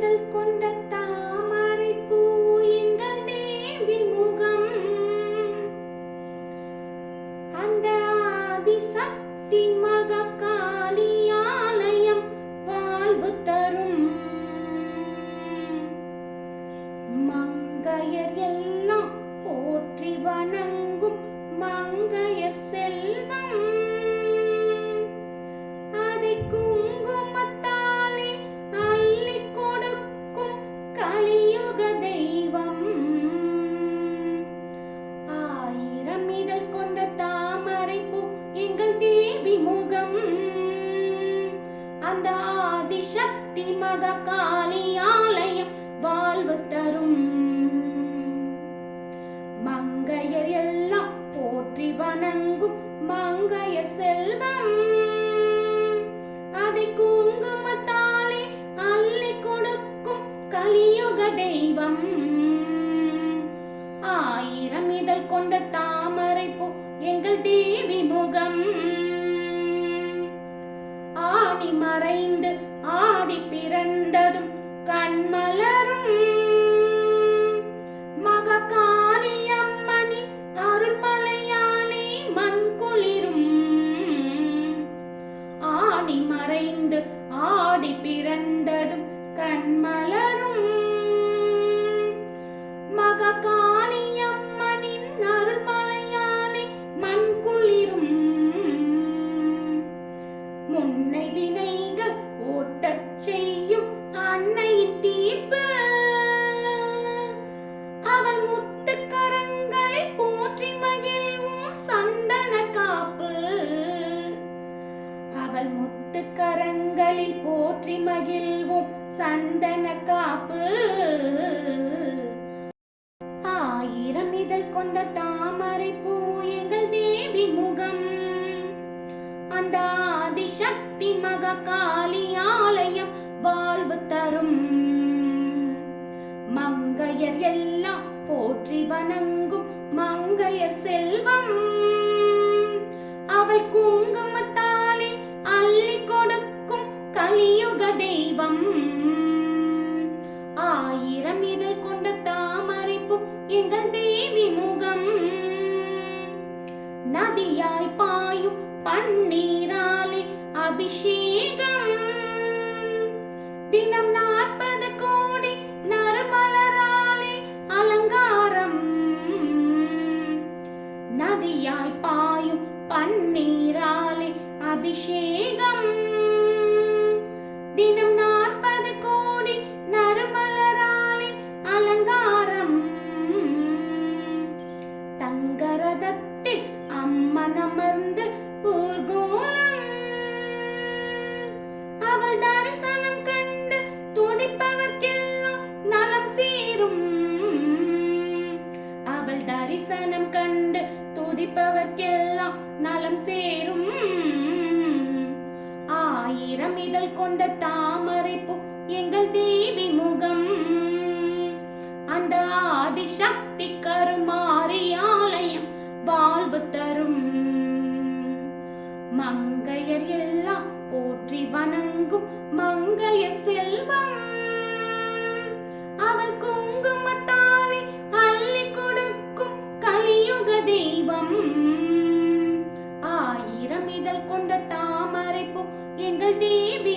இதழ் கொண்ட எங்கள் தேவி முகம் அந்த ஆதிசக்தி மக காளி ஆலயம் வாழ்வு தரும். மங்கையர் எல்லாம் போற்றி வணங்கும் மங்கைய செல்வம். அதை குங்குமத்தாலே அள்ளி கொடுக்கும் கலியுக தெய்வம். மறைந்து ஆடி பிறந்ததும் கண்மலரும். மக அருள்மலையாலே மண் குளிரும் ஆணி மறைந்து ஆடி பிறந்ததும் கண்மலரும். அவள் கரங்களில் போற்றி மகிழ்வோம். சந்தன காப்பு. ஆயிரம் இதழ் கொண்ட தாமரை பூ எங்கள் தேவி முகம். அந்த ஆதிசக்தி மக காளி ஆலயம் வாழ்வு தரும். மங்கையர் எல்லாம் போற்றி வணங்கும் மங்கையர் செல்வம். பூ எங்கள் தேவி முகம். நதியாய் பாயும் பன்னீராலே அபிஷேகம். தினம் நாற்பது கோடி நறுமலராலே அலங்காரம். நதியாய் பாயும் பன்னீராலே அபிஷேகம் தரிசனம் கண்டு துடிப்பவர்க்கெல்லாம் நலம் சேரும். அவள் தரிசனம் கண்டு துடிப்பவர்க்கெல்லாம் நலம் சேரும். ஆயிரம் இதழ் கொண்ட தாமரை பூ எங்கள் தேவி முகம். அந்த ஆதிசக்தி கருமாறி ஆலயம் வாழ்வு தரும். மங்கையர் எல்லாம் போற்றி வணங்க மங்கைய செல்வம். அவள் குங்குமத்தாலே அள்ளி கொடுக்கும் கலியுக தெய்வம். ஆயிரம் இதழ் கொண்ட தாமரை பூ எங்கள் தேவி